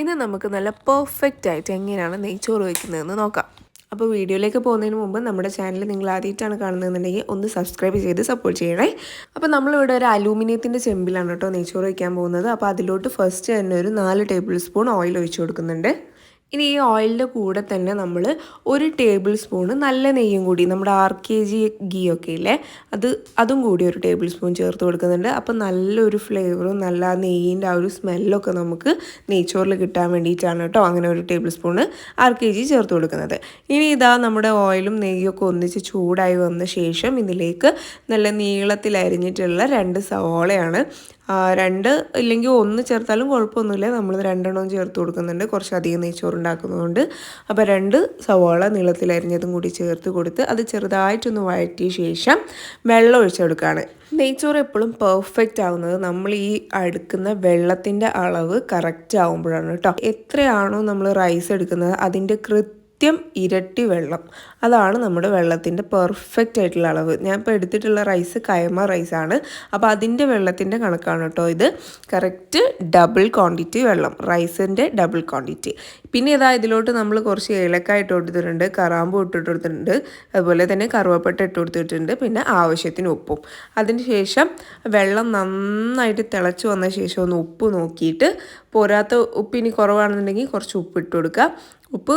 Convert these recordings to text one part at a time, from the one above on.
ഇന്ന് നമുക്ക് നല്ല പെർഫെക്റ്റ് ആയിട്ട് എങ്ങനെയാണ് നെയ്ച്ചോറ് വയ്ക്കുന്നതെന്ന് നോക്കാം. അപ്പോൾ വീഡിയോയിലേക്ക് പോകുന്നതിന് മുമ്പ് നമ്മുടെ ചാനൽ നിങ്ങൾ ആദ്യമായിട്ടാണ് കാണുന്നതെന്നുണ്ടെങ്കിൽ ഒന്ന് സബ്സ്ക്രൈബ് ചെയ്ത് സപ്പോർട്ട് ചെയ്യണേ. അപ്പോൾ നമ്മളിവിടെ ഒരു അലൂമിനിയത്തിന്റെ ചെമ്പിലാണ് കേട്ടോ നെയ്ച്ചോറ് വയ്ക്കാൻ പോകുന്നത്. അപ്പോൾ അതിലോട്ട് ഫസ്റ്റ് തന്നെ ഒരു നാല് ടേബിൾ സ്പൂൺ ഓയിൽ ഒഴിച്ചു കൊടുക്കുന്നുണ്ട്. ഇനി ഈ ഓയിലിന്റെ കൂടെ തന്നെ നമ്മൾ ഒരു ടേബിൾ സ്പൂണ് നല്ല നെയ്യും കൂടി നമ്മുടെ ആർ കെ ജി ഗീ ഒക്കെ ഇല്ലേ അത് അതും കൂടി ഒരു ടേബിൾ സ്പൂൺ ചേർത്ത് കൊടുക്കുന്നുണ്ട്. അപ്പോൾ നല്ലൊരു ഫ്ലേവറും നല്ല നെയ്യിന്റെ ആ ഒരു സ്മെല്ലൊക്കെ നമുക്ക് നെയ്ച്ചോറിൽ കിട്ടാൻ വേണ്ടിയിട്ടാണ് കേട്ടോ അങ്ങനെ ഒരു tablespoon R K G ചേർത്ത് കൊടുക്കുന്നത്. ഇനി ഇതാ നമ്മുടെ ഓയിലും നെയ്യൊക്കെ ഒന്നിച്ച് ചൂടായി വന്ന ശേഷം ഇതിലേക്ക് നല്ല നീളത്തിൽ അരിഞ്ഞിട്ടുള്ള രണ്ട് സവോളയാണ് രണ്ട് ഇല്ലെങ്കിൽ ഒന്ന് ചേർത്താലും കുഴപ്പമൊന്നുമില്ല. നമ്മൾ രണ്ടെണ്ണം ചേർത്ത് കൊടുക്കുന്നുണ്ട്. കുറച്ചധികം നെയ്ച്ചോറ് ഉണ്ടാക്കുന്നതുകൊണ്ട് അപ്പോൾ രണ്ട് സവാള നീളത്തിൽ അരിഞ്ഞതും കൂടി ചേർത്ത് കൊടുത്ത് അത് ചെറുതായിട്ടൊന്ന് വഴറ്റിയ ശേഷം വെള്ളം ഒഴിച്ചെടുക്കുകയാണ് നെയ്ച്ചോറ് എപ്പോഴും പെർഫെക്റ്റ് ആവുന്നത് നമ്മൾ ഈ അടുക്കുന്ന വെള്ളത്തിന്റെ അളവ് കറക്റ്റ് ആവുമ്പോഴാണ് കേട്ടോ. എത്രയാണോ നമ്മൾ റൈസ് എടുക്കുന്നത് അതിന്റെ കൃത്യം കൃത്യം ഇരട്ടി വെള്ളം. അതാണ് നമ്മുടെ വെള്ളത്തിന്റെ പെർഫെക്റ്റ് ആയിട്ടുള്ള അളവ്. ഞാൻ ഇപ്പോൾ എടുത്തിട്ടുള്ള റൈസ് കയമ റൈസാണ് അപ്പോൾ അതിന്റെ വെള്ളത്തിന്റെ കണക്കാണ് കേട്ടോ ഇത്. കറക്റ്റ് ഡബിൾ ക്വാണ്ടിറ്റി വെള്ളം. റൈസിന്റെ ഡബിൾ ക്വാണ്ടിറ്റി പിന്നെ ഇതാ ഇതിലോട്ട് നമ്മൾ കുറച്ച് ഏലക്കായ ഇട്ട് കൊടുത്തിട്ടുണ്ട് കറാമ്പ് ഇട്ട് കൊടുത്തിട്ടുണ്ട് അതുപോലെ തന്നെ കറുവപ്പട്ട ഇട്ട് കൊടുത്തിട്ടുണ്ട് പിന്നെ ആവശ്യത്തിന് ഉപ്പും. അതിന് ശേഷം വെള്ളം നന്നായിട്ട് തിളച്ച് വന്ന ശേഷം ഒന്ന് ഉപ്പ് നോക്കിയിട്ട് പോരാത്ത ഉപ്പ് ഇനി കുറവാണെന്നുണ്ടെങ്കിൽ കുറച്ച് ഉപ്പ് ഇട്ട് കൊടുക്കുക. ഉപ്പ്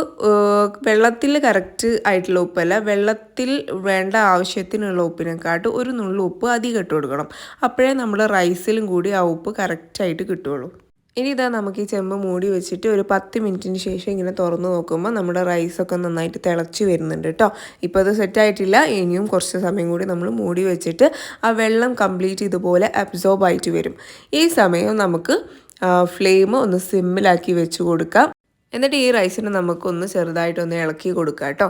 വെള്ളത്തിൽ കറക്റ്റ് ആയിട്ടുള്ള ഉപ്പല്ല. വെള്ളത്തിൽ വേണ്ട ആവശ്യത്തിനുള്ള ഉപ്പിനെക്കാട്ട് ഒരു നുള്ളു ഉപ്പ് അധികം ഇട്ട് കൊടുക്കണം. അപ്പോഴേ നമ്മൾ റൈസിലും കൂടി ആ ഉപ്പ് കറക്റ്റായിട്ട് കിട്ടുള്ളൂ ഇനി ഇതാ നമുക്ക് ഈ ചെമ്പ് മൂടി വെച്ചിട്ട് ഒരു പത്ത് മിനിറ്റിന് ശേഷം ഇങ്ങനെ തുറന്ന് നോക്കുമ്പോൾ നമ്മുടെ റൈസൊക്കെ നന്നായിട്ട് തിളച്ച് വരുന്നുണ്ട് കേട്ടോ. ഇപ്പോൾ അത് സെറ്റായിട്ടില്ല ഇനിയും കുറച്ച് സമയം കൂടി നമ്മൾ മൂടി വെച്ചിട്ട് ആ വെള്ളം കംപ്ലീറ്റ് ഇതുപോലെ അബ്സോർബ് ആയിട്ട് വരും. ഈ സമയം നമുക്ക് ഫ്ലെയിം ഒന്ന് സിമ്മിലാക്കി വെച്ച് കൊടുക്കാം. എന്നിട്ട് ഈ റൈസിന് നമുക്കൊന്ന് ചെറുതായിട്ടൊന്ന് ഇളക്കി കൊടുക്കാം കേട്ടോ.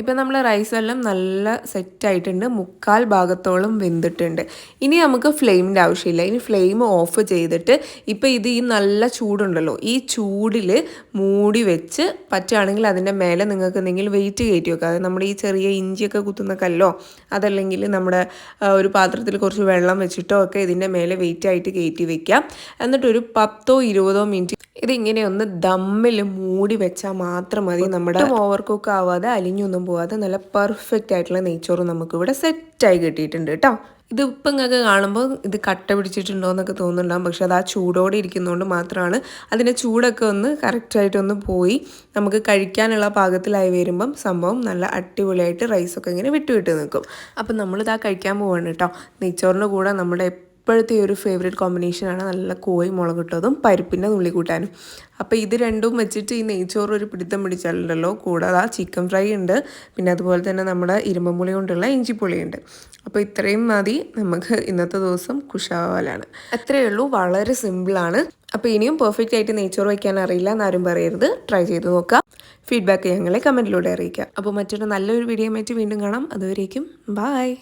ഇപ്പം നമ്മൾ റൈസ് എല്ലാം നല്ല സെറ്റായിട്ടുണ്ട് മുക്കാൽ ഭാഗത്തോളം വെന്തിട്ടുണ്ട്. ഇനി നമുക്ക് ഫ്ലെയിമിന്റെ ആവശ്യമില്ല. ഇനി ഫ്ലെയിം ഓഫ് ചെയ്തിട്ട് ഇപ്പം ഇത് ഈ നല്ല ചൂടുണ്ടല്ലോ. ഈ ചൂടിൽ മൂടി വെച്ച് പറ്റുകയാണെങ്കിൽ അതിന്റെ മേലെ നിങ്ങൾക്ക് എന്തെങ്കിലും വെയിറ്റ് കയറ്റി വെക്കുക. അതായത് നമ്മുടെ ഈ ചെറിയ ഇഞ്ചിയൊക്കെ കുത്തുന്ന കല്ലോ അതല്ലെങ്കിൽ നമ്മുടെ ഒരു പാത്രത്തിൽ കുറച്ച് വെള്ളം വെച്ചിട്ടോ ഒക്കെ ഇതിന്റെ മേലെ വെയിറ്റ് ആയിട്ട് കയറ്റി വെക്കാം. എന്നിട്ടൊരു പത്തോ ഇരുപതോ മിനിറ്റ് ഇതിങ്ങനെ ഒന്ന് ദമ്മിൽ മൂടി വെച്ചാൽ മാത്രം മതി. നമ്മുടെ ഓവർ കുക്ക് ആവാതെ അലിഞ്ഞൊന്നും പോവാതെ നല്ല പെർഫെക്റ്റ് ആയിട്ടുള്ള നെയ്ച്ചോറ് നമുക്കിവിടെ സെറ്റായി കിട്ടിയിട്ടുണ്ട് കേട്ടോ ഇത് ഇപ്പം നിങ്ങൾക്ക് കാണുമ്പോൾ ഇത് കട്ട പിടിച്ചിട്ടുണ്ടോ എന്നൊക്കെ തോന്നുന്നുണ്ടാകും പക്ഷെ അത് ആ ചൂടോടെ ഇരിക്കുന്നതുകൊണ്ട് മാത്രമാണ് അതിന്റെ ചൂടൊക്കെ ഒന്ന് കറക്റ്റായിട്ടൊന്ന് പോയി നമുക്ക് കഴിക്കാനുള്ള പാകത്തിലായി വരുമ്പം സംഭവം നല്ല അടിപൊളിയായിട്ട് റൈസൊക്കെ ഇങ്ങനെ വിട്ടു വിട്ട് നിൽക്കും അപ്പം നമ്മളിതാ കഴിക്കാൻ പോവാണ് കേട്ടോ നെയ്ച്ചോറിന്റെ കൂടെ നമ്മുടെ ഇപ്പോഴത്തെ ഒരു ഫേവറേറ്റ് കോമ്പിനേഷനാണ് നല്ല കോഴി മുളകിട്ടതും പരിപ്പിന്റെ നുള്ളി കൂട്ടാനും. അപ്പോൾ ഇത് രണ്ടും വെച്ചിട്ട് ഈ നെയ്ച്ചോറ് ഒരു പിടുത്തം പിടിച്ചാലുണ്ടല്ലോ. കൂടാതെ ആ ചിക്കൻ ഫ്രൈ ഉണ്ട്. പിന്നെ അതുപോലെ തന്നെ നമ്മുടെ ഇരുമ്പുളി കൊണ്ടുള്ള ഇഞ്ചിപ്പുളിയുണ്ട് അപ്പോൾ ഇത്രയും മതി. നമുക്ക് ഇന്നത്തെ ദിവസം കുഷാവാലാണ് അത്രയേ ഉള്ളൂ. വളരെ സിമ്പിളാണ് അപ്പോൾ ഇനിയും പെർഫെക്റ്റ് ആയിട്ട് നെയ്ച്ചോറ് വയ്ക്കാൻ അറിയില്ല എന്നാരും പറയരുത്. ട്രൈ ചെയ്ത് നോക്കാം. ഫീഡ്ബാക്ക് ഞങ്ങളെ കമന്റിലൂടെ അറിയിക്കാം. അപ്പോൾ മറ്റൊരു നല്ലൊരു വീഡിയോ ആയിട്ട് വീണ്ടും കാണാം. അതുവരേക്കും ബായ്